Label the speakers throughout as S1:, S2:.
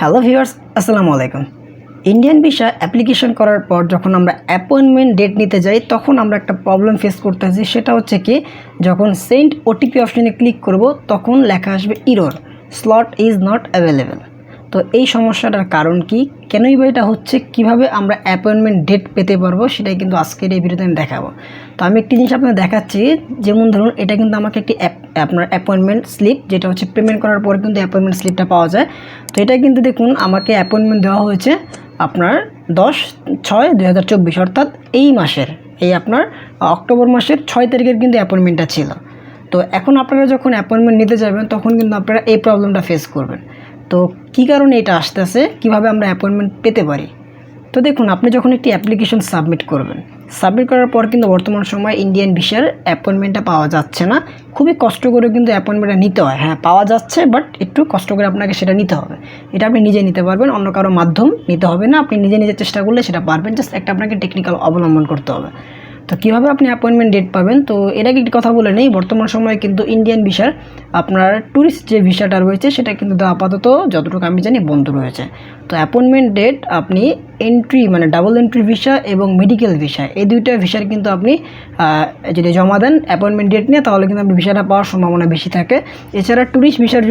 S1: Hello viewers আসসালামু আলাইকুম। Indian visa application করার পর যখন আমরা অ্যাপয়েন্টমেন্ট ডেট নিতে যাই, তখন আমরা একটা প্রবলেম ফেস করতে করতেছি। সেটা হচ্ছে কি, যখন সেন্ট ওটিপি অপশনে ক্লিক করব, তখন লেখা আসবে error slot is not available তো এই সমস্যাটার কারণ কি? কেনই বা এটা হচ্ছে? কীভাবে আমরা অ্যাপয়েন্টমেন্ট ডেট পেতে পারব? সেটাই কিন্তু আজকের এই ভিডিওতে আমি দেখাবো। তো আমি একটি জিনিস আপনাকে দেখাচ্ছি, যেমন ধরুন এটা কিন্তু আমাকে একটি আপনার অ্যাপয়েন্টমেন্ট স্লিপ যেটা হচ্ছে পেমেন্ট করার পর কিন্তু অ্যাপয়েন্টমেন্ট স্লিপটা পাওয়া যায়। তো এটা কিন্তু দেখুন, আমাকে অ্যাপয়েন্টমেন্ট দেওয়া হয়েছে আপনার দশ ছয় দুই হাজার চব্বিশ, অর্থাৎ এই মাসের, এই আপনার অক্টোবর মাসের ছয় তারিখের কিন্তু অ্যাপয়েন্টমেন্টটা ছিল। তো এখন আপনারা যখন অ্যাপয়েন্টমেন্ট নিতে যাবেন, তখন কিন্তু আপনারা এই প্রবলেমটা ফেস করবেন। তো কী কারণে এটা আসতেছে? কীভাবে আমরা অ্যাপয়েন্টমেন্ট পেতে পারি? তো দেখুন, আপনি যখন একটি অ্যাপ্লিকেশন সাবমিট করবেন সাবমিট করার পর কিন্তু বর্তমান সময় ইন্ডিয়ান ভিসার অ্যাপয়েন্টমেন্টটা পাওয়া যাচ্ছে না। খুবই কষ্ট করে কিন্তু অ্যাপয়েন্টমেন্টটা নিতে হয়। হ্যাঁ পাওয়া যাচ্ছে বাট একটু কষ্ট করে আপনাকে সেটা নিতে হবে। এটা আপনি নিজে নিতে পারবেন, অন্য কারও মাধ্যম নিতে হবে না। আপনি নিজে নিজে চেষ্টা করলে সেটা পারবেন। জাস্ট একটা আপনাকে টেকনিক্যাল অবলম্বন করতে হবে। তো কীভাবে আপনি অ্যাপয়েন্টমেন্ট ডেট পাবেন? তো এর আগে একটি কথা বলে নেই, বর্তমান সময়ে কিন্তু ইন্ডিয়ান ভিসার আপনার ট্যুরিস্ট যে ভিসাটা রয়েছে, সেটা কিন্তু আপাতত যতটুকু আমি জানি বন্ধ রয়েছে। তো অ্যাপয়েন্টমেন্ট ডেট আপনি এন্ট্রি মানে ডাবল এন্ট্রি ভিসা এবং মেডিকেল ভিসা এই দুইটা ভিসার কিন্তু আপনি যদি জমা দেন অ্যাপয়েন্টমেন্ট ডেট নিয়ে, তাহলে কিন্তু আপনি ভিসাটা পাওয়ার সম্ভাবনা বেশি থাকে। এছাড়া ট্যুরিস্ট ভিসার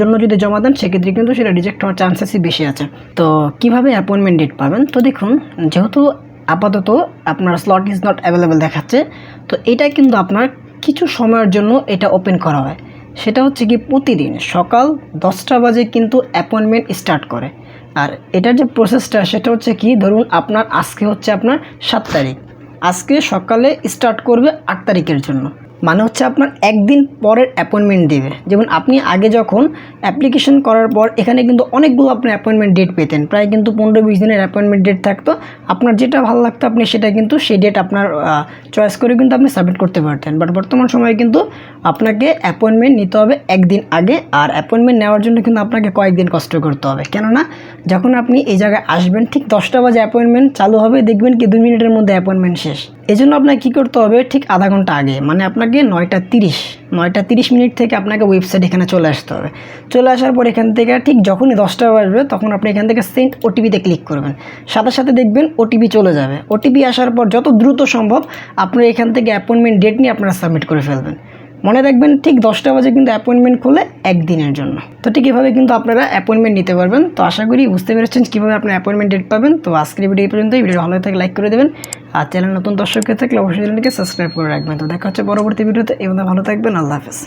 S1: জন্য যদি জমা দেন, সেক্ষেত্রে কিন্তু সেটা রিজেক্ট হওয়ার চান্সেসই বেশি আছে। তো কীভাবে অ্যাপয়েন্টমেন্ট ডেট পাবেন? তো দেখুন, যেহেতু আপাতত আপনার স্লট ইজ নট অ্যাভেলেবেল দেখাচ্ছে। তো এটা কিন্তু আপনার কিছু সময়ের জন্য এটা ওপেন করা হয়। সেটা হচ্ছে কি প্রতিদিন সকাল দশটা বাজে কিন্তু অ্যাপয়েন্টমেন্ট স্টার্ট করে। আর এটার যে প্রসেসটা সেটা হচ্ছে কি, ধরুন আপনার আজকে হচ্ছে আপনার সাত তারিখ। আজকে সকালে স্টার্ট করবে আট তারিখের জন্য। মানে হচ্ছে আপনার একদিন পরের অ্যাপয়েন্টমেন্ট দেবে। যেমন আপনি আগে যখন অ্যাপ্লিকেশন করার পর এখানে কিন্তু অনেকগুলো আপনার অ্যাপয়েন্টমেন্ট ডেট পেতেন। প্রায় কিন্তু পনেরো বিশ দিনের অ্যাপয়েন্টমেন্ট ডেট থাকতো। আপনার যেটা ভালো লাগতো আপনি সেটা কিন্তু সেই ডেট আপনার চয়েস করে কিন্তু আপনি সাবমিট করতে পারতেন। বাট বর্তমান সময়ে কিন্তু আপনাকে অ্যাপয়েন্টমেন্ট নিতে হবে একদিন আগে আর অ্যাপয়েন্টমেন্ট নেওয়ার জন্য কিন্তু আপনাকে কয়েকদিন কষ্ট করতে হবে। কেননা যখন আপনি এই জায়গায় আসবেন, ঠিক দশটা বাজে অ্যাপয়েন্টমেন্ট চালু হবে, দেখবেন কি দু মিনিটের মধ্যে অ্যাপয়েন্টমেন্ট শেষ। এই জন্য আপনাকে কী করতে হবে? ঠিক আধা ঘণ্টা আগে মানে আপনাকে নয়টা তিরিশ নয়টা তিরিশ মিনিট থেকে আপনাকে ওয়েবসাইট এখানে চলে আসতে হবে। চলে আসার পর এখান থেকে ঠিক যখনই দশটা বাজবে, তখন আপনি এখান থেকে সেন্ট ওটিপিতে ক্লিক করবেন। সাথে সাথে দেখবেন ওটিপি চলে যাবে। ওটিপি আসার পর যত দ্রুত সম্ভব আপনি এখান থেকে অ্যাপয়েন্টমেন্ট ডেট নিয়ে আপনারা সাবমিট করে ফেলবেন। মনে রাখবেন ঠিক দশটা বাজে কিন্তু অ্যাপয়েন্টমেন্ট খুলে একদিনের জন্য। তো ঠিক এভাবে কিন্তু আপনারা অ্যাপয়েন্টমেন্ট নিতে পারবেন। তো আশা করি বুঝতে পেরেছেন কীভাবে আপনার অ্যাপয়েন্টমেন্ট ডেট পাবেন। তো আজকের ভিডিও এই ভিডিও ভালো থাকে লাইক করে দেবেন। আর চ্যানেল নতুন দর্শক থাকলে অবশ্যই চ্যানেলটিকে সাবস্ক্রাইব করে রাখবেন। তো দেখা হচ্ছে পরবর্তী ভিডিওতে এবং ভালো থাকবেন। আল্লাহ হাফেজ।